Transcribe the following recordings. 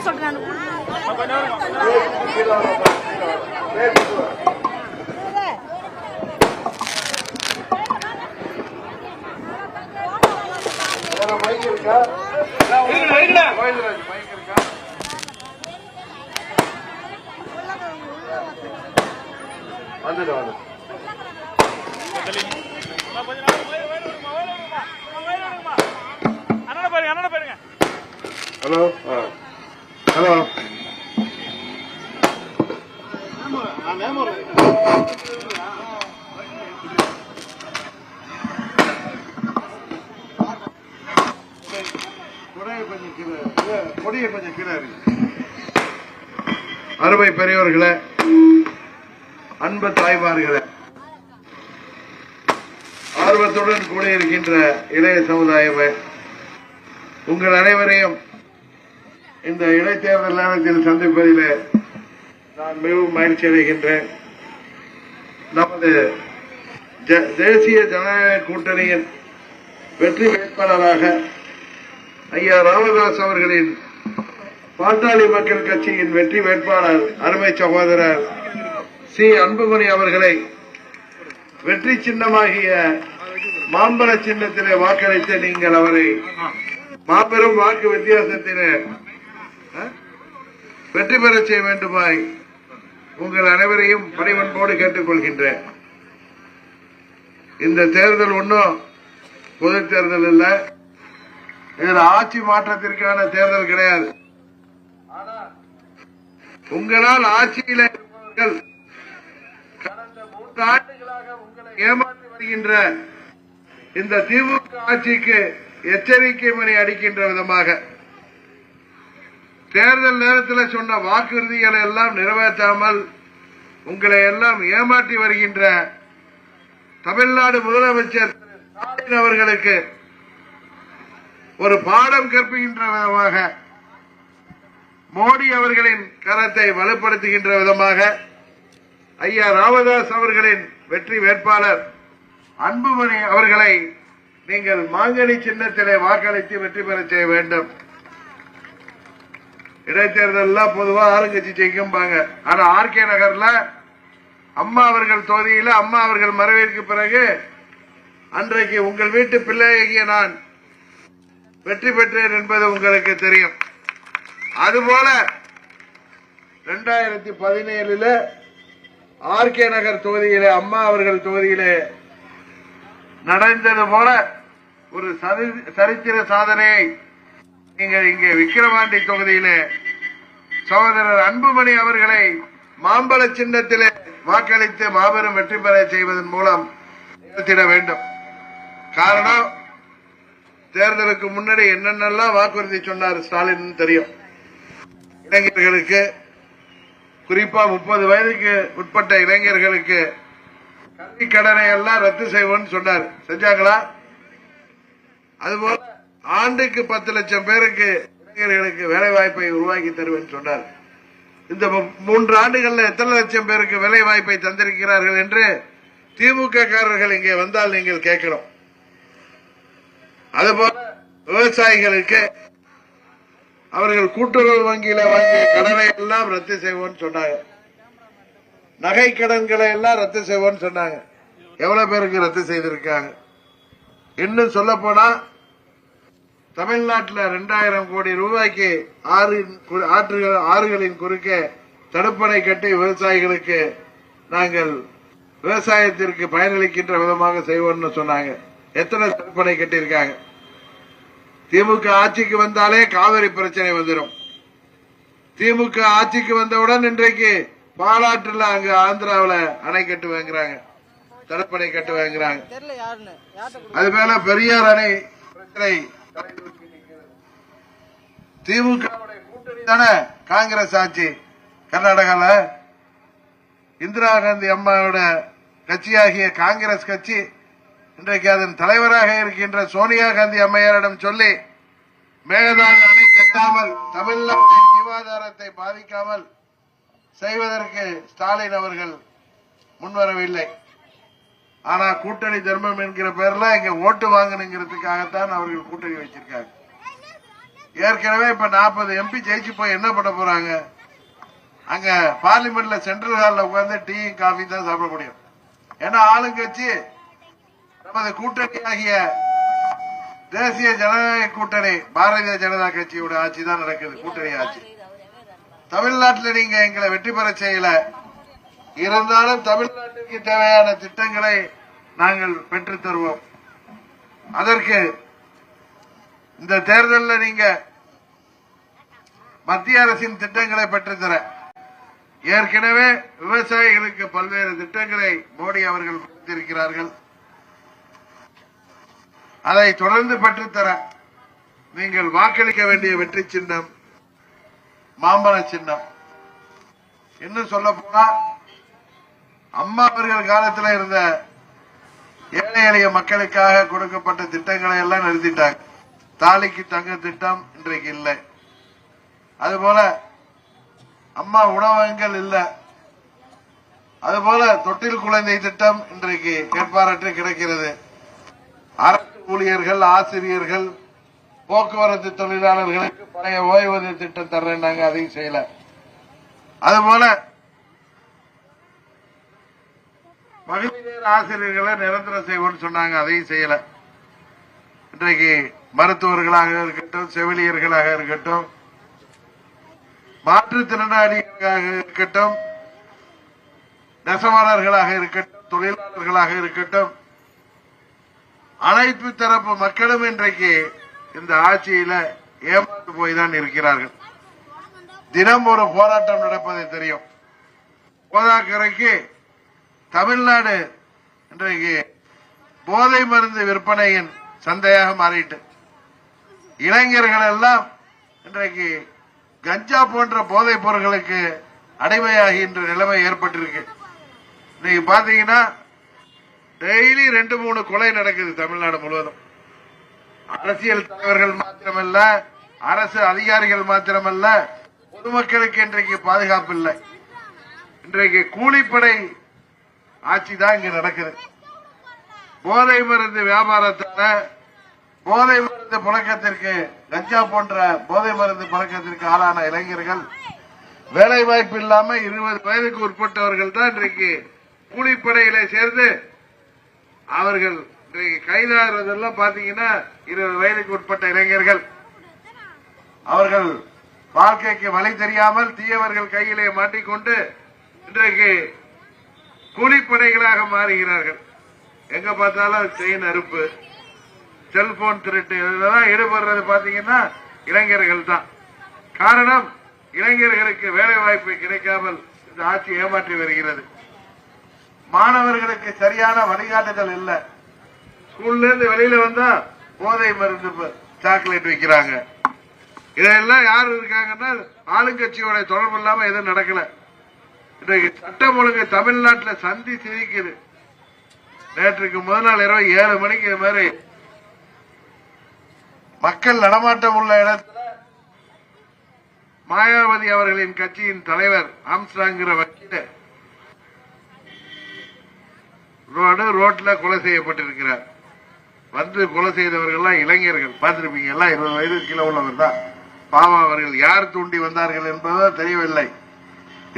போயிட்டு சொல்றேன் மைக் இருக்கா மைக் இருக்கா வந்துடு வந்து தெளிங்க அம்மா, ஹலோ. கொடியை கொஞ்சம் கீழே இருக்கு அருமை பெரியவர்களே அன்பு தாய்மார்களே ஆர்வத்துடன் கூடியிருக்கின்ற இருக்கின்ற இளைய சமுதாயமே உங்கள் அனைவரையும் இந்த இடைத்தேர்தல் நேரத்தில் சந்திப்பதிலே நான் மிகவும் மகிழ்ச்சி அடைகின்றேன். நமது தேசிய ஜனநாயக கூட்டணியின் வெற்றி வேட்பாளராக ஐயா ராமதாஸ் அவர்களின் பாட்டாளி மக்கள் கட்சியின் வெற்றி வேட்பாளர் அருமை சகோதரர் சி. அன்புமணி அவர்களை வெற்றி சின்னமாகிய மாம்பழ சின்னத்திலே வாக்களித்து நீங்கள் அவரை மாபெரும் வாக்கு வித்தியாசத்திலே வெற்றி பெறச் செய்ய வேண்டுமாய் உங்கள் அனைவரையும் பணிவன்போடு கேட்டுக்கொள்கின்றேன். இந்த தேர்தல் ஒன்றும் பொது தேர்தல் இல்ல இதில் ஆட்சி மாற்றத்திற்கான தேர்தல் கிடையாது. உங்களால் ஆட்சியில் இருப்பவர்கள் கடந்த மூன்று ஆண்டுகளாக உங்களை ஏமாற்றி வருகின்ற இந்த திமுக ஆட்சிக்கு எச்சரிக்கை மணி அடிக்கின்ற விதமாக தேர்தல் நேரத்தில் சொன்ன வாக்குறுதிகளை எல்லாம் நிறைவேற்றாமல் உங்களை எல்லாம் ஏமாற்றி வருகின்ற தமிழ்நாடு முதலமைச்சர் ஸ்டாலின் அவர்களுக்கு ஒரு பாடம் கற்பிக்கின்ற விதமாக மோடி அவர்களின் கரத்தை வலுப்படுத்துகின்ற விதமாக ஐயா ராமதாஸ் அவர்களின் வெற்றி வேட்பாளர் அன்புமணி அவர்களை நீங்கள் மாங்கனி சின்னத்திலே வாக்களித்து வெற்றி பெறச் செய்ய வேண்டும். இடைத்தேர்தல்லாம் பொதுவா ஆளுங்கட்சி ஜெயிக்கும்பாங்க. ஆனா ஆர்கே நகர்ல அம்மா அவர்கள் தொகுதியில அம்மா அவர்கள் மறைவிற்கு பிறகு அன்றைக்கு உங்கள் வீட்டு பிள்ளையாகிய நான் வெற்றி பெற்றேன் என்பது உங்களுக்கு தெரியும். அதுபோல இரண்டாயிரத்தி பதினேழுல ஆர்கே நகர் தொகுதியிலே அம்மா அவர்கள் தொகுதியிலே நடந்தது போல ஒரு சரி- சரித்திர சாதனையை நீங்கள் இங்கே விக்கிரவாண்டி தொகுதியிலே சகோதரர் அன்புமணி அவர்களை மாம்பழ சின்னத்திலே வாக்களித்து மாபெரும் வெற்றி பெற செய்வதன் மூலம் நிகழ்த்திட வேண்டும். காரணம் தேர்தலுக்கு முன்னாடி என்னென்னலாம் வாக்குறுதி சொன்னார் ஸ்டாலின் தெரியும். இளைஞர்களுக்கு குறிப்பா முப்பது வயதுக்கு உட்பட்ட இளைஞர்களுக்கு கல்வி கடனை எல்லாம் ரத்து செய்வோம்னு சொன்னார். செஞ்சாங்களா? அதுபோல ஆண்டுக்கு பத்து லட்சம் பேருக்கு இளைஞர்களுக்கு வேலை வாய்ப்பை உருவாக்கி தருவேன் சொன்னார். இந்த மூன்று ஆண்டுகள்ல எத்தனை லட்சம் பேருக்கு வேலை வாய்ப்பை தந்திருக்கிறார்கள் என்று திமுக காரர்கள் இங்கே வந்தால் நீங்கள் கேட்கணும். அதுபோல விவசாயிகளுக்கு அவர்கள் கூட்டுறவு வங்கியில வாங்கிய கடனை எல்லாம் ரத்து செய்வோம்னு சொன்னாங்க. நகை கடன்களை எல்லாம் ரத்து செய்வோம்னு சொன்னாங்க. எவ்வளவு பேருக்கு ரத்து செய்திருக்காங்க? இன்னும் சொல்ல போனா தமிழ்நாட்டில் ரெண்டாயிரம் கோடி ரூபாய்க்கு ஆறு ஆற்றுகள் ஆறுகளின் குறுக்கே தடுப்பணை கட்டி விவசாயிகளுக்கு நாங்கள் விவசாயத்திற்கு பயனளிக்கின்ற விதமாக செய்வோம்னு சொன்னாங்க. எத்தனை தடுப்பணை கட்டியிருக்காங்க? திமுக ஆட்சிக்கு வந்தாலே காவிரி பிரச்சனை வந்துடும் திமுக ஆட்சிக்கு வந்தவுடன் இன்றைக்கு பாலாற்றுல அங்க ஆந்திராவுல அணை கட்டு வாங்குறாங்க. தடுப்பணை கட்டு வாங்குறாங்க. அது மேல பெரியார் அணை பிரச்சனை திமுக கூட்டணி தானே காங்கிரஸ் ஆட்சி? கர்நாடகால இந்திரா காந்தி அம்மாவோட கட்சியாகிய காங்கிரஸ் கட்சி இன்றைக்கு அதன் தலைவராக இருக்கின்ற சோனியா காந்தி அம்மையாரிடம் சொல்லி மேகதாது அணை கட்டாமல் தமிழ்நாட்டின் ஜீவாதாரத்தை பாதிக்காமல் செய்வதற்கு ஸ்டாலின் அவர்கள் முன்வரவில்லை. ஆனா கூட்டணி தர்மம் என்கிற பேர்ல இங்க ஓட்டு வாங்கணுங்கிறதுக்காகத்தான் அவர்கள் கூட்டணி வச்சிருக்காங்க. ஏற்கனவே இப்ப நாற்பது எம்பி ஜெயிச்சு போய் என்ன பண்ண போறாங்க? அங்க பார்லிமெண்ட்ல சென்ட்ரல் ஹால்ல உட்கார்ந்து டீ காஃபி தான் சாப்பிட முடியும். ஏன்னா ஆளுங்கட்சி நமது கூட்டணி ஆகிய தேசிய ஜனநாயக கூட்டணி பாரதிய ஜனதா கட்சியோட ஆட்சி தான் நடக்குது கூட்டணி ஆட்சி. தமிழ்நாட்டில் நீங்க எங்களை வெற்றி பெற செய்யல. இருந்தாலும் தமிழ்நாட்டிற்கு தேவையான திட்டங்களை நாங்கள் பெற்றுத் தருவோம். அதற்கு இந்த தேர்தலில் நீங்க மத்திய அரசின் திட்டங்களை பெற்றுத்தர ஏற்கனவே விவசாயிகளுக்கு பல்வேறு திட்டங்களை மோடி அவர்கள் கொடுத்திருக்கிறார்கள். அதை தொடர்ந்து பெற்றுத்தர நீங்கள் வாக்களிக்க வேண்டிய வெற்றி சின்னம் மாம்பழ சின்னம். இன்னும் சொல்ல போனா அம்மா அவர்கள் காலத்தில் இருந்த ஏழை எளிய மக்களுக்காக கொடுக்கப்பட்ட திட்டங்களை எல்லாம் நிறுத்திட்டாங்க. தாலிக்கு தங்க திட்டம் இன்றைக்கு இல்லை. அதுபோல அம்மா உணவகங்கள் இல்லை. அதுபோல தொட்டில் குழந்தை திட்டம் இன்றைக்கு கேட்பாரற்று கிடைக்கிறது. அரசு ஊழியர்கள் ஆசிரியர்கள் போக்குவரத்து தொழிலாளர்களுக்கு பழைய ஓய்வூதிய திட்டம் தர்றேன்னாங்க அதையும் செய்யல. அதுபோல மகளிர் ஆசிரியர்களை நிரந்தரம் செய்வோம்னு சொன்னாங்க அதையும் செய்யல. இன்றைக்கு மருத்துவர்களாக இருக்கட்டும் செவிலியர்களாக இருக்கட்டும் மாற்றுத்திறனாளிகளாக இருக்கட்டும் நெசவாளர்களாக இருக்கட்டும் தொழிலாளர்களாக இருக்கட்டும் அனைத்து தரப்பு மக்களும் இன்றைக்கு இந்த ஆட்சியில ஏமாந்து போய் தான் இருக்கிறார்கள். தினம் ஒரு போராட்டம் நடப்பது தெரியும். கோதாக்கரைக்கு தமிழ்நாடு இன்றைக்கு போதை மருந்து விற்பனையின் சந்தையாக மாறிட்டு இளைஞர்கள் எல்லாம் இன்றைக்கு கஞ்சா போன்ற போதைப் பொருட்களுக்கு அடிமையாகின்ற நிலைமை ஏற்பட்டிருக்கு. இன்னைக்கு பாத்தீங்கன்னா டெய்லி ரெண்டு மூணு கொலை நடக்குது தமிழ்நாடு முழுவதும். அரசியல் தலைவர்கள் மாத்திரமல்ல அரசு அதிகாரிகள் மாத்திரமல்ல பொதுமக்களுக்கு இன்றைக்கு பாதுகாப்பு இல்லை. இன்றைக்கு கூலிப்படை ஆட்சி தான் இங்க நடக்குது. போதை மருந்து வியாபாரத்தால போதை மருந்து புழக்கத்திற்கு கஞ்சா போன்ற போதை மருந்து பழக்கத்திற்கு ஆளான இளைஞர்கள் வேலை வாய்ப்பு இல்லாம இருபது வயதுக்கு உட்பட்டவர்கள் தான் இன்றைக்கு கூலிப்படையில சேர்ந்து அவர்கள் இன்றைக்கு கைதாகிறதெல்லாம் பாத்தீங்கன்னா இருபது வயதுக்கு உட்பட்ட இளைஞர்கள். அவர்கள் வாழ்க்கைக்கு வழி தெரியாமல் தீயவர்கள் கையிலே மாட்டிக்கொண்டு இன்றைக்கு கூலிப்படைகளாக மாறுகிறார்கள். எங்க பார்த்தாலும் செயின் அறுப்பு செல்போன் திருட்டு இதெல்லாம் ஈடுபடுறது பாத்தீங்கன்னா இளைஞர்கள் தான். காரணம் இளைஞர்களுக்கு வேலை வாய்ப்பு கிடைக்காமல் இந்த ஆட்சி ஏமாற்றி வருகிறது. மாணவர்களுக்கு சரியான வழிகாட்டுதல் இல்லை. ஸ்கூல்ல இருந்து வெளியில வந்தா போதை மருந்து சாக்லேட் விற்கிறாங்க இதெல்லாம் யார் இருக்காங்கன்னா ஆளுங்கட்சியோட தொடர்பு இல்லாம எதுவும் நடக்கல. இன்றைக்கு சட்டம் ஒழுங்கு தமிழ்நாட்டில் சந்தி சிரிக்குது. நேற்றுக்கு முதல் நாள் இரவு ஏழு மணிக்கு இது மாதிரி மக்கள் நடமாட்டம் உள்ள இடத்துல மாயாவதி அவர்களின் கட்சியின் தலைவர் ஆம்ஸ்டாங்கிற வக்கீல ரோடு ரோட்ல கொலை செய்யப்பட்டிருக்கிறார். வந்து கொலை செய்தவர்கள்லாம் இளைஞர்கள். பார்த்திருப்பீங்க எல்லாம் இருபது வயது கீழே உள்ளவர் தான் பாவம் அவர்கள் யார் தூண்டி வந்தார்கள் என்பதோ தெரியவில்லை.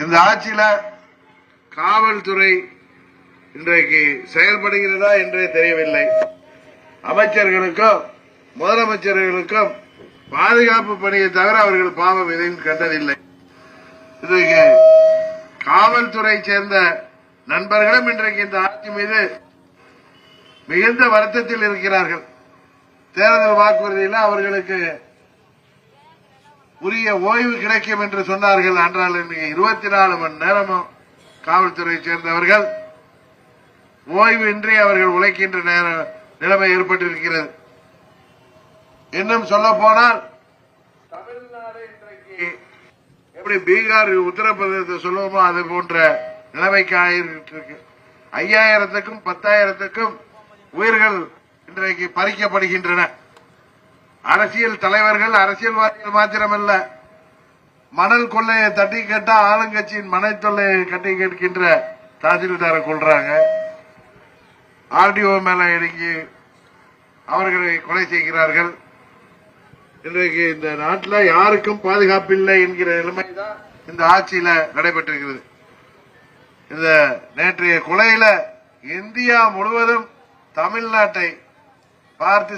இந்த ஆட்சியில காவல்துறை இன்றைக்கு செயல்படுகிறதா என்றே தெரியவில்லை. அமைச்சர்களுக்கும் முதலமைச்சர்களுக்கும் பாதுகாப்பு பணியை தவிர அவர்கள் பாவம் எதையும் கண்டதில்லை. இதுக்கு காவல்துறை சேர்ந்த நண்பர்களும் இன்றைக்கு இந்த ஆட்சி மீது மிகுந்த வருத்தத்தில் இருக்கிறார்கள். தேர்தல் வாக்குறுதியில் அவர்களுக்கு உரிய ஓய்வு கிடைக்கும் என்று சொன்னார்கள். என்றால் இன்னைக்கு இருபத்தி நாலு மணி நேரமும் காவல்துறையை சேர்ந்தவர்கள். ஓய்வின்றி அவர்கள் உழைக்கின்ற நேர- நிலைமை ஏற்பட்டிருக்கிறது. இன்னும் சொல்ல போனால் தமிழ்நாடு இன்றைக்கு எப்படி பீகார் உத்தரப்பிரதேசத்தை சொல்லுவோமோ அது போன்ற நிலைமைக்கு ஆயிருக்கு இருக்கு ஐயாயிரத்துக்கும் பத்தாயிரத்துக்கும் உயிர்கள் இன்றைக்கு பறிக்கப்படுகின்றன. அரசியல் தலைவர்கள் அரசியல்வாதிகள் மாத்திரமல்ல. மணல் கொள்ளையை தட்டி கேட்டா ஆளுங்கட்சியின் மனை தொல்லையை கட்டி கேட்கின்ற தாசில்தாரை கொள்றாங்க. ஆர்டிஓ மேல இறங்கி அவர்களை கொலை செய்கிறார்கள். இன்றைக்கு இந்த நாட்டில் யாருக்கும் பாதுகாப்பு இல்லை என்கிற நிலைமை தான் இந்த ஆட்சியில நடைபெற்றிருக்கிறது. இந்த நேற்றைய கொலையில இந்தியா முழுவதும் தமிழ்நாட்டை பார்த்து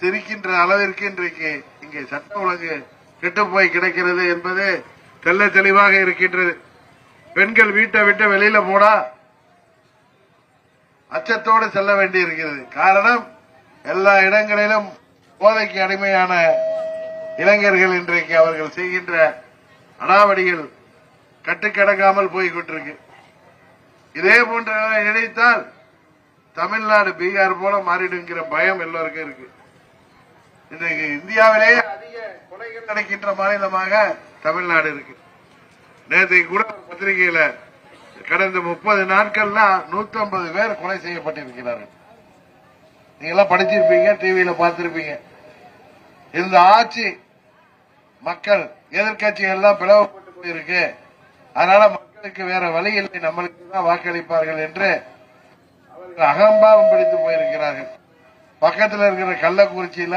சிரிக்கின்ற அளவிற்கு இன்றைக்கு இங்கே சட்ட ஒழுங்கு கெட்டு போய் கிடைக்கிறது என்பது தெல்ல தெளிவாக இருக்கின்றது. பெண்கள் வீட்டை விட்டு வெளியில போனா அச்சத்தோடு செல்ல வேண்டி இருக்கிறது காரணம் எல்லா இடங்களிலும் போதைக்கு அடிமையான இளைஞர்கள் இன்றைக்கு அவர்கள் செய்கின்ற அடாவடிகள் கட்டுக்கடங்காமல் போய்கொண்டிருக்கு இதே போன்ற நினைத்தால் தமிழ்நாடு பீகார் போல மாறிடுங்கிற பயம் எல்லோருக்கும் இருக்கு. இன்றைக்கு இந்தியாவிலேயே அதிக கொலைகள் நடக்கின்ற மாநிலமாக தமிழ்நாடு இருக்கு. நேற்றைக்கு கூட பத்திரிகையில கடந்த முப்பது நாட்கள்ல நூத்தி ஐம்பது பேர் கொலை செய்யப்பட்டிருக்கிறார்கள். நீங்க எல்லாம் படிச்சிருப்பீங்க டிவியில பார்த்திருப்பீங்க. இந்த ஆட்சி மக்கள் எதிர்கட்சிகள் எல்லாம் பிளவுபட்டு போயிருக்கு. அதனால மக்களுக்கு வேற வழி இல்லை நம்மளுக்கு தான் வாக்களிப்பார்கள் என்று அகம்பாவம் பிடித்து போயிருக்கிறார்கள். பக்கத்தில் இருக்கிற கள்ளக்குறிச்சியில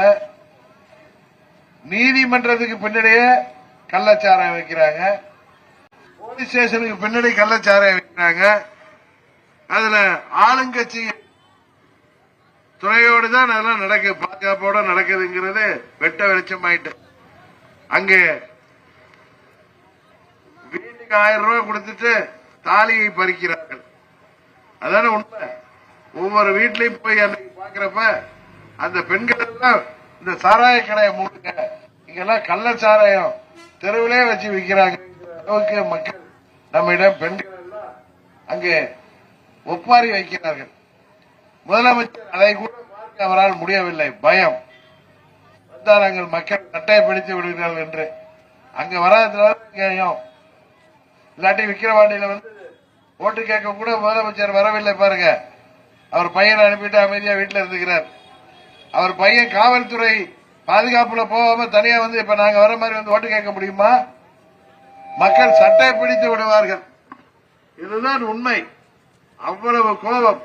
நீதிமன்றத்துக்கு பின்னாடியே கள்ளச்சாராயம் வைக்கிறாங்க. போலீஸ் ஸ்டேஷனுக்கு பின்னாடி கள்ளச்சாராயம் வைக்கிறாங்க. அதுல ஆளுங்கட்சி துறையோடு தான் அதெல்லாம் நடக்குது பாதுகாப்போட நடக்குதுங்கிறது வெட்ட வெளிச்சம் ஆயிட்டு அங்கே வீட்டுக்கு ஆயிரம் ரூபாய் கொடுத்துட்டு தாலியை பறிக்கிறார்கள். அதான உண்மை? ஒவ்வொரு வீட்லயும் போய் அன்னைக்கு பாக்குறப்ப அந்த பெண்கள் எல்லாம் இந்த சாராய கடையை மூடுங்க. இங்கெல்லாம் கள்ள சாராயம் தெருவிலே வச்சு விற்கிறாங்க அளவுக்கு மக்கள் நம்மிடம் பெண்கள் எல்லாம் அங்கே ஒப்பாரி வைக்கிறார்கள். முதலமைச்சர் அதை கூட பார்க்க அவரால் முடியவில்லை. பயம். வந்தாரங்கள் மக்கள் கட்டையை பிடித்து விடுகிறார்கள் என்று. அங்க வராததுனால இல்லாட்டி விக்கிரவாண்டியில வந்து ஓட்டு கேட்க கூட முதலமைச்சர் வரவில்லை பாருங்க. அவர் பையனை அனுப்பிட்டு அமைதியா வீட்டில் இருந்துக்கிறார். அவர் பையன் காவல்துறை பாதுகாப்புல போகாம தனியா வந்து இப்ப நாங்க வர மாதிரி வந்து ஓட்டு கேட்க முடியுமா? மக்கள் சட்டை பிடித்து விடுவார்கள். இதுதான் உண்மை. அவ்வளவு கோபம்.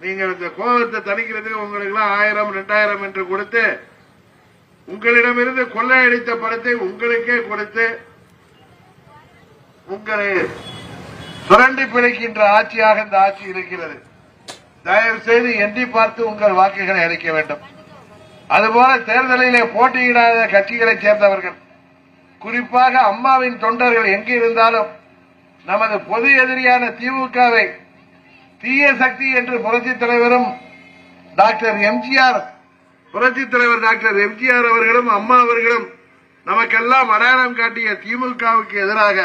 நீங்கள் இந்த கோபத்தை தணிக்கிறதுக்கு உங்களுக்கு எல்லாம் ஆயிரம் ரெண்டாயிரம் என்று கொடுத்து உங்களிடமிருந்து கொள்ளையடித்த பணத்தை உங்களுக்கே கொடுத்து உங்களை சுரண்டி பிழைக்கின்ற ஆட்சியாக இந்த ஆட்சி இருக்கிறது. தயவு செய்து எண்ணி பார்த்து உங்கள் வாக்குகளை அளிக்க வேண்டும். அதுபோல தேர்தலிலே போட்டியிடாத கட்சிகளைச் சேர்ந்தவர்கள் குறிப்பாக அம்மாவின் தொண்டர்கள் எங்கு இருந்தாலும் நமது பொது எதிரியான திமுகவை தீய சக்தி என்று புரட்சி தலைவரும் டாக்டர் எம்ஜிஆர் புரட்சி தலைவர் டாக்டர் எம்ஜிஆர் அவர்களும் அம்மா அவர்களும் நமக்கெல்லாம் அடையாளம் காட்டிய திமுகவுக்கு எதிராக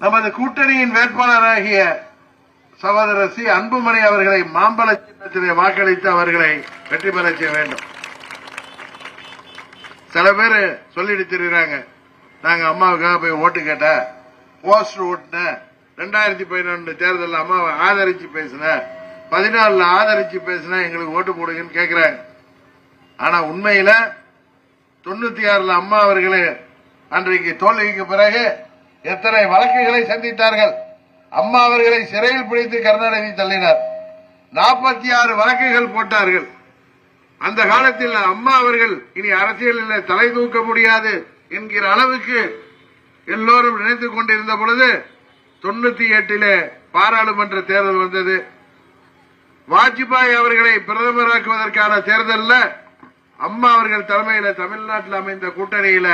நமது கூட்டணியின் வேட்பாளராகிய சகோதரசி அன்புமணி அவர்களை மாம்பழ சின்னத்திலே வாக்களித்து அவர்களை வெற்றி பெற செய்ய வேண்டும். சில பேர் சொல்லிட்டு திரிறாங்க நாங்க அம்மாவுக்காக போய் ஓட்டு கேட்ட போஸ்ட் ஓட்டுன. ரெண்டாயிரத்தி பதினொன்று தேர்தலில் அம்மாவை ஆதரிச்சு பேசின. பதினாலுல ஆதரிச்சு பேசினா எங்களுக்கு ஓட்டு போடுங்கன்னு கேட்கிறாங்க ஆனா உண்மையில தொண்ணூத்தி ஆறுல அம்மா அவர்களே அன்றைக்கு தோல்விக்கு பிறகு எத்தனை வழக்குகளை சந்தித்தார்கள்? அம்மா அவர்களை சிறையில் பிடித்து கருணாநிதி தள்ளினார். நாற்பத்தி ஆறு வழக்குகள் போட்டார்கள். அந்த காலத்தில் அம்மா அவர்கள் இனி அரசியலில் தலை தூக்க முடியாது என்கிற அளவுக்கு எல்லோரும் நினைத்துக் கொண்டிருந்த பொழுது தொண்ணூத்தி எட்டிலே பாராளுமன்ற தேர்தல் வந்தது. வாஜ்பாய் அவர்களை பிரதமராக்குவதற்கான தேர்தலில் அம்மா அவர்கள் தலைமையில் தமிழ்நாட்டில் அமைந்த கூட்டணியில்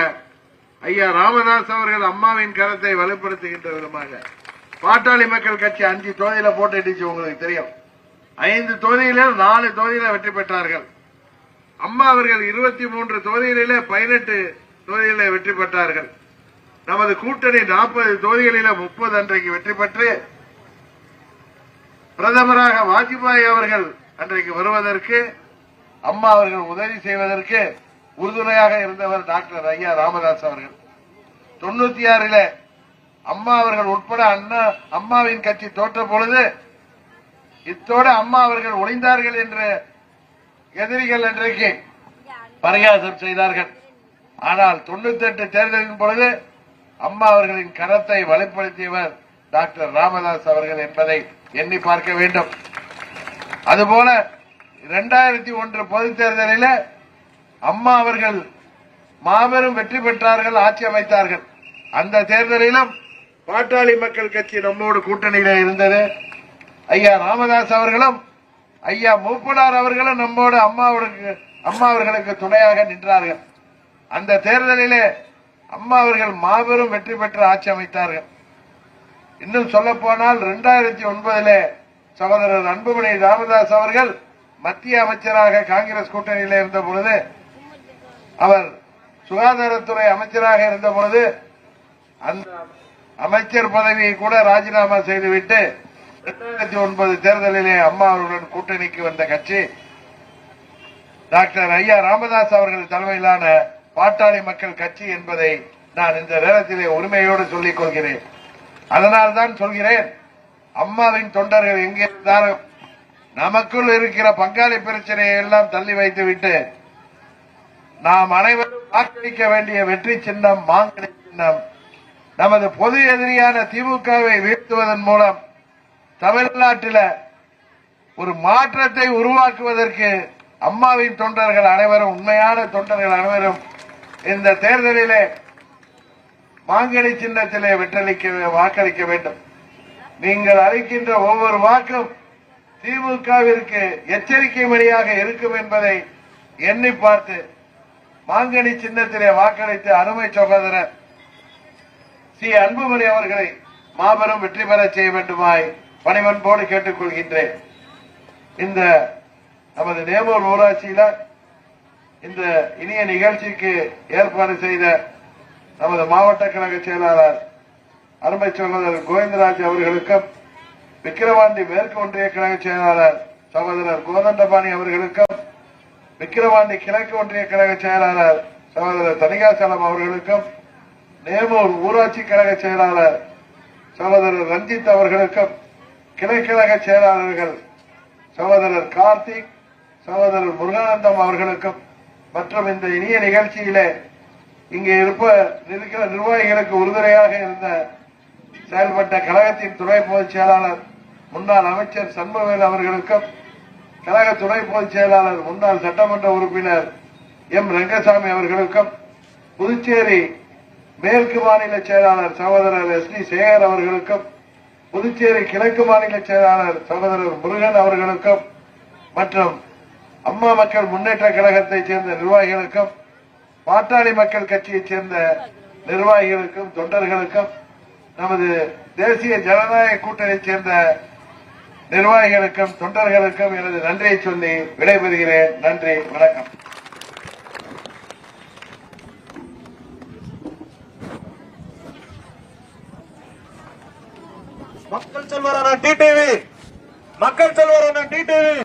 ஐயா ராமதாஸ் அவர்கள் அம்மாவின் கரத்தை வலுப்படுத்துகின்ற விதமாக பாட்டாளி மக்கள் கட்சி அஞ்சு தொகுதியில போட்டிடுச்சு உங்களுக்கு தெரியும். ஐந்து தொகுதியில நாலு தொகுதியில வெற்றி பெற்றார்கள். அம்மா அவர்கள் இருபத்தி மூன்று தொகுதிகளில பதினெட்டு தொகுதிகளில வெற்றி பெற்றார்கள். நமது கூட்டணி நாற்பது தொகுதிகளில முப்பது அன்றைக்கு வெற்றி பெற்று பிரதமராக வாஜ்பாய் அவர்கள் அன்றைக்கு வருவதற்கு அம்மா அவர்கள் உதவி செய்வதற்கு உறுதுணையாக இருந்தவர் டாக்டர் ஐயா ராமதாஸ் அவர்கள். தொண்ணூத்தி ஆறுல அம்மா அவர்கள் உட்பட அண்ணா அம்மாவின் கட்சி தோற்ற பொழுது இத்தோடு அம்மா அவர்கள் ஒளிந்தார்கள் என்று எதிரிகள் இன்றைக்கு பரிகாசம் செய்தார்கள். ஆனால் தொண்ணூத்தி எட்டு தேர்தலின் பொழுது அம்மா அவர்களின் கரத்தை வலுப்படுத்தியவர் டாக்டர் ராமதாஸ் அவர்கள் என்பதை எண்ணி பார்க்க வேண்டும். அதுபோல இரண்டாயிரத்தி ஒன்று பொதுத் தேர்தலில் அம்மா அவர்கள் மாபெரும் வெற்றி பெற்றார்கள் ஆட்சி அமைத்தார்கள். அந்த தேர்தலிலும் பாட்டாளி மக்கள் கட்சி நம்மோடு கூட்டணியில இருந்தது. ஐயா ராமதாஸ் அவர்களும் ஐயா மூப்பனார் அவர்களும் நம்மோடு அம்மாவுக்கு அம்மா அவர்களுக்கு துணையாக நின்றார்கள். அந்த தேர்தலிலே அம்மா அவர்கள் மாபெரும் வெற்றி பெற்று ஆட்சி அமைத்தார்கள். இன்னும் சொல்ல போனால் இரண்டாயிரத்தி ஒன்பதிலே சகோதரர் அன்புமணி ராமதாஸ் அவர்கள் மத்திய அமைச்சராக காங்கிரஸ் கூட்டணியில் இருந்த பொழுது அவர் சுகாதாரத்துறை அமைச்சராக இருந்த பொழுது அந்த அமைச்சர் பதவியை கூட ராஜினாமா செய்துவிட்டு இரண்டாயிரத்தி ஒன்பது தேர்தலிலே அம்மா அவர்களுடன் கூட்டணிக்கு வந்த கட்சி டாக்டர் ஐயா ராமதாஸ் அவர்கள் தலைமையிலான பாட்டாளி மக்கள் கட்சி என்பதை நான் இந்த நேரத்திலே உரிமையோடு சொல்லிக் கொள்கிறேன். அதனால்தான் சொல்கிறேன் அம்மாவின் தொண்டர்கள் எங்கே இருந்தாலும் நமக்குள் இருக்கிற பங்காளி பிரச்சனையை எல்லாம் தள்ளி வைத்துவிட்டு நாம் அனைவரும் வாக்களிக்க வேண்டிய வெற்றி சின்னம் மாங்கனி சின்னம் நமது பொது எதிரியான திமுகவை வீழ்த்துவதன் மூலம் தமிழ்நாட்டில் ஒரு மாற்றத்தை உருவாக்குவதற்கு அம்மாவின் தொண்டர்கள் அனைவரும் உண்மையான தொண்டர்கள் அனைவரும் இந்த தேர்தலிலே மாங்கனி சின்னத்திலே வெற்றளிக்க வாக்களிக்க வேண்டும். நீங்கள் அளிக்கின்ற ஒவ்வொரு வாக்கும் திமுகவிற்கு எச்சரிக்கை மணியாக இருக்கும் என்பதை எண்ணி பார்த்து மாங்கனி சின்னத்திலே வாக்களித்து அருமை சகோதரர் சி. அன்புமணி அவர்களை மாபெரும் வெற்றி பெற செய்ய வேண்டுமாய் பணிவன்போடு கேட்டுக்கொள்கின்றேன். இந்த நமது நேமூர் ஊராட்சியில இந்த இனிய நிகழ்ச்சிக்கு ஏற்பாடு செய்த நமது மாவட்ட கழக செயலாளர் அருமை சகோதரர் கோவிந்தராஜ் அவர்களுக்கும் விக்கிரவாண்டி மேற்கு ஒன்றிய கழக செயலாளர் சகோதரர் கோதண்டபாணி அவர்களுக்கும் விக்கிரவாண்டி கிழக்கு ஒன்றிய கழக செயலாளர் சகோதரர் தனிகாசலம் அவர்களுக்கும் நேமூர் ஊராட்சி கழக செயலாளர் சகோதரர் ரஞ்சித் அவர்களுக்கும் கிளைக்கழக செயலாளர்கள் சகோதரர் கார்த்திக் சகோதரர் முருகானந்தம் அவர்களுக்கும் மற்றும் இந்த இனிய நிகழ்ச்சியிலே இங்கே இருப்ப இருக்கிற நிர்வாகிகளுக்கு உறுதுணையாக இருந்த செயல்பட்ட கழகத்தின் துணை பொதுச் செயலாளர் முன்னாள் அமைச்சர் சண்முகவேல் அவர்களுக்கும் கழக துணை பொதுச் செயலாளர் முன்னாள் சட்டமன்ற உறுப்பினர் எம் ரங்கசாமி அவர்களுக்கும் புதுச்சேரி மேற்கு மாநில செயலாளர் சகோதரர் எஸ் டி சேகர் அவர்களுக்கும் புதுச்சேரி கிழக்கு மாநில செயலாளர் சகோதரர் முருகன் அவர்களுக்கும் மற்றும் அம்மா மக்கள் முன்னேற்ற கழகத்தைச் சேர்ந்த நிர்வாகிகளுக்கும் பாட்டாளி மக்கள் கட்சியைச் சேர்ந்த நிர்வாகிகளுக்கும் தொண்டர்களுக்கும் நமது தேசிய ஜனநாயக கூட்டணியைச் சேர்ந்த நிர்வாகிகளுக்கும் தொண்டர்களுக்கும் எனது நன்றியை சொல்லி விடைபெறுகிறேன். நன்றி வணக்கம். மக்கள் செல்வரான டிடிவி. மக்கள் செல்வரான டிடிவி.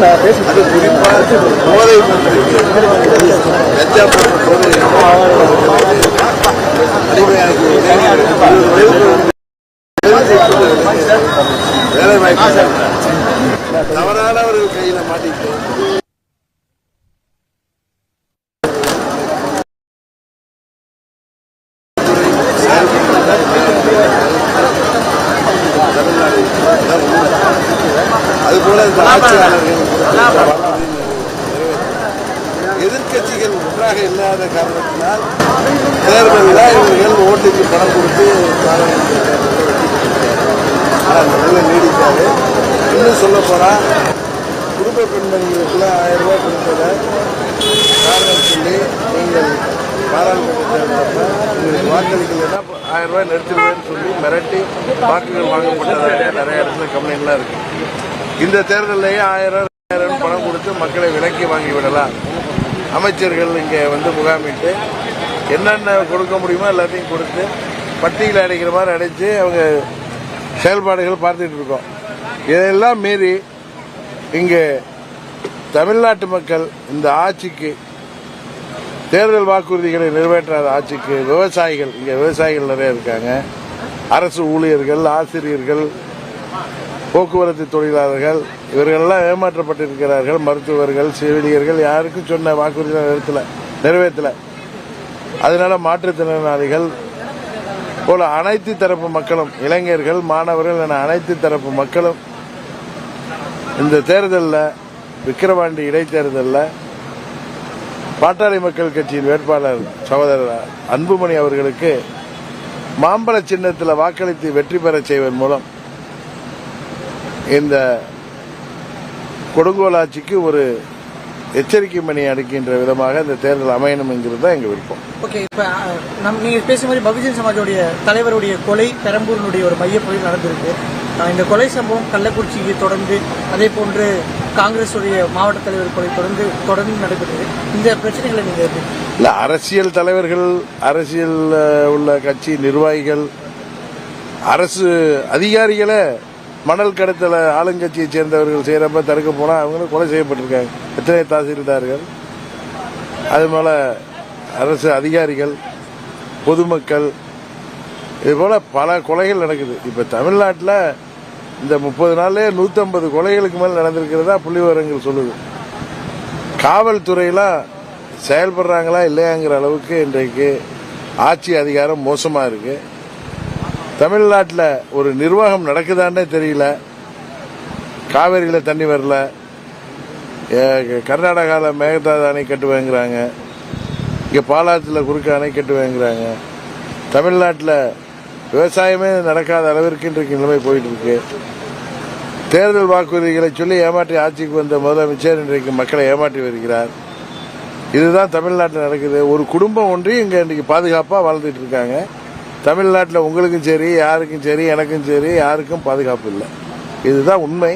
அது குறிப்பாக போதை கஞ்சா போன்ற போதை அடிமையாகி வேலை வாய்ப்பு தவறானவர்கள் கையில மாட்டிட்டு அதுபோல இந்த ஆட்சியாளர்கள் எதிர்க்கட்சிகள் இல்லாத காரணத்தினால் தேர்தலில் இவர்கள் ஓட்டுக்கு பணம் கொடுத்து ஆனால் அந்த நிலை நீடிக்காது. இன்னும் சொல்ல போனா குடும்ப பெண்மணிகளுக்குள்ள ஆயிரம் ரூபாய் கொடுத்ததை காரணம் சொல்லி நீங்கள் பாராளுமன்ற உங்களுக்கு வாக்களிக்கலைன்னா ஆயிரம் ரூபாய் நிறுத்திடுவேன்னு சொல்லி மிரட்டி வாக்குகள் வாங்கப்பட்டதாக நிறைய இடத்துல கம்ப்ளைண்ட்லாம் இருக்கு. இந்த தேர்தலையும் ஆயிரம் ஆயிரம் பணம் கொடுத்து மக்களை விலக்கி வாங்கி விடலாம். அமைச்சர்கள் இங்கே வந்து முகாமிட்டு என்னென்ன கொடுக்க முடியுமோ எல்லாத்தையும் கொடுத்து பட்டியல் அடைக்கிற மாதிரி அடைச்சு அவங்க செயல்பாடுகள் பார்த்துட்டு இருக்கோம். இதையெல்லாம் மீறி இங்கே தமிழ்நாட்டு மக்கள் இந்த ஆட்சிக்கு தேர்தல் வாக்குறுதிகளை நிறைவேற்றாத ஆட்சிக்கு விவசாயிகள் இங்கே விவசாயிகள் நிறைய இருக்காங்க. அரசு ஊழியர்கள் ஆசிரியர்கள் போக்குவரத்து தொழிலாளர்கள் இவர்களெல்லாம் ஏமாற்றப்பட்டிருக்கிறார்கள் மருத்துவர்கள் செவிலியர்கள் யாருக்கும் சொன்ன வாக்குறுதி நிறுத்தல நிறைவேற்றல. அதனால மாற்றுத்திறனாளிகள் போல அனைத்து தரப்பு மக்களும் இளைஞர்கள் மாணவர்கள் என அனைத்து தரப்பு மக்களும் இந்த தேர்தலில் விக்கிரவாண்டி இடைத்தேர்தலில் பாட்டாளி மக்கள் கட்சியின் வேட்பாளர் சகோதரர் அன்புமணி அவர்களுக்கு மாம்பழ சின்னத்தில் வாக்களித்து வெற்றி பெறச் செய்வதன் மூலம் இந்த கொடுங்கோல் ஆட்சிக்கு ஒரு எச்சரிக்கை மணி அடிக்கின்ற விதமாக இந்த தேர்தல் அமையணும் என்கிறது தான் எங்க விருப்பம். ஓகே இப்ப நம் நீங்க பேசும் மாதிரி பகுஜன் சமாஜோடைய தலைவருடைய கொலை பெரம்பூரினுடைய ஒரு மையப்பகுதியில் நடந்திருக்கு. இந்த கொலை சம்பவம் கள்ளக்குறிச்சிக்கு தொடர்ந்து அதே போன்று காங்கிரஸ் உடைய மாவட்ட தலைவர் கொலை தொடர்ந்து தொடர்ந்து நடைபெற்றது இந்த பிரச்சனைகளை நீங்க இல்ல அரசியல் தலைவர்கள் அரசியல் உள்ள கட்சி நிர்வாகிகள் அரசு அதிகாரிகளை மணல் கடத்தல ஆளுங்கட்சியை சேர்ந்தவர்கள் செய்யறப்ப தடுக்க போனா அவங்களும் கொலை செய்யப்பட்டிருக்காங்க. எத்தனை தாசில்தார்கள்? அது போல அரசு அதிகாரிகள் பொதுமக்கள் இது போல பல கொலைகள் நடக்குது. இப்ப தமிழ்நாட்டில் இந்த முப்பது நாள்லயே நூத்தம்பது கொலைகளுக்கு மேல் நடந்திருக்கிறதா புள்ளி விவரங்கள் சொல்லுது. காவல்துறையெல்லாம் செயல்படுறாங்களா இல்லையாங்கிற அளவுக்கு இன்றைக்கு ஆட்சி அதிகாரம் மோசமா இருக்கு. தமிழ்நாட்டில் ஒரு நிர்வாகம் நடக்குதான்னே தெரியல. காவேரியில் தண்ணி வரல. ஏ- கர்நாடகாவில் மேகதாது அணை கட்டுவேங்கிறாங்க இங்கே பாலாத்தில் குறுக்க அணை கட்டுவேங்கிறாங்க தமிழ்நாட்டில் விவசாயமே நடக்காத அளவிற்கு இன்றைக்கு நிலைமை போயிட்டு இருக்கு தேர்தல் வாக்குறுதிகளை சொல்லி ஏமாற்றி ஆட்சிக்கு வந்த முதலமைச்சர் இன்றைக்கு மக்களை ஏமாற்றி வருகிறார். இதுதான் தமிழ்நாட்டில் நடக்குது. ஒரு குடும்பம் ஒன்றையும் இங்கே இன்றைக்கு பாதுகாப்பாக வாழ்ந்துட்டு இருக்காங்க. தமிழ்நாட்டில் உங்களுக்கும் சரி யாருக்கும் சரி எனக்கும் சரி யாருக்கும் பாதுகாப்பு இல்லை. இதுதான் உண்மை.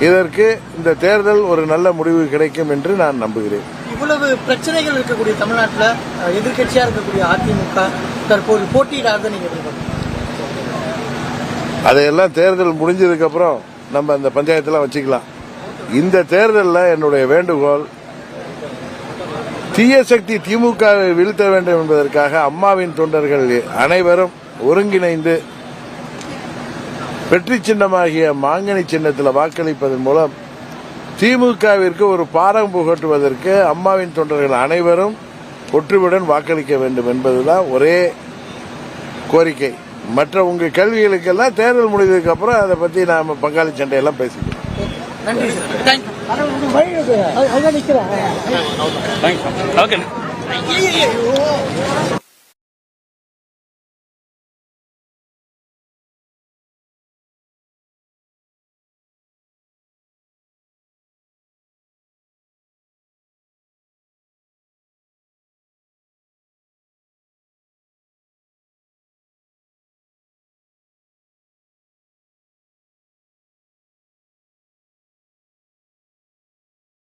இதற்கு இந்த தேர்தல் ஒரு நல்ல முடிவு கிடைக்கும் என்று நான் நம்புகிறேன். இவ்வளவு பிரச்சனைகள் இருக்கக்கூடிய தமிழ்நாட்டில் அஹ், எதிர்க்கட்சியா இருக்கக்கூடிய அதிமுக தற்போது போட்டியிடாத நீங்க? அதையெல்லாம் தேர்தல் முடிஞ்சதுக்கு அப்புறம் நம்ம அந்த பஞ்சாயத்தெல்லாம் வச்சுக்கலாம். இந்த தேர்தலில் என்னுடைய வேண்டுகோள் தீய சக்தி திமுகவை வீழ்த்த வேண்டும் என்பதற்காக அம்மாவின் தொண்டர்கள் அனைவரும் ஒருங்கிணைந்து வெற்றி சின்னமாகிய மாங்கனி சின்னத்தில் வாக்களிப்பதன் மூலம் திமுகவிற்கு ஒரு பாரம் புகட்டுவதற்கு அம்மாவின் தொண்டர்கள் அனைவரும் ஒற்றுமையுடன் வாக்களிக்க வேண்டும் என்பதுதான் ஒரே கோரிக்கை. மற்ற உங்க கேள்விகளுக்கெல்லாம் தேர்தல் முடிந்ததுக்கு அப்புறம் அதை பத்தி நாம பங்காளி சண்டையெல்லாம் பேசிக்கலாம். நன்றி ஓகே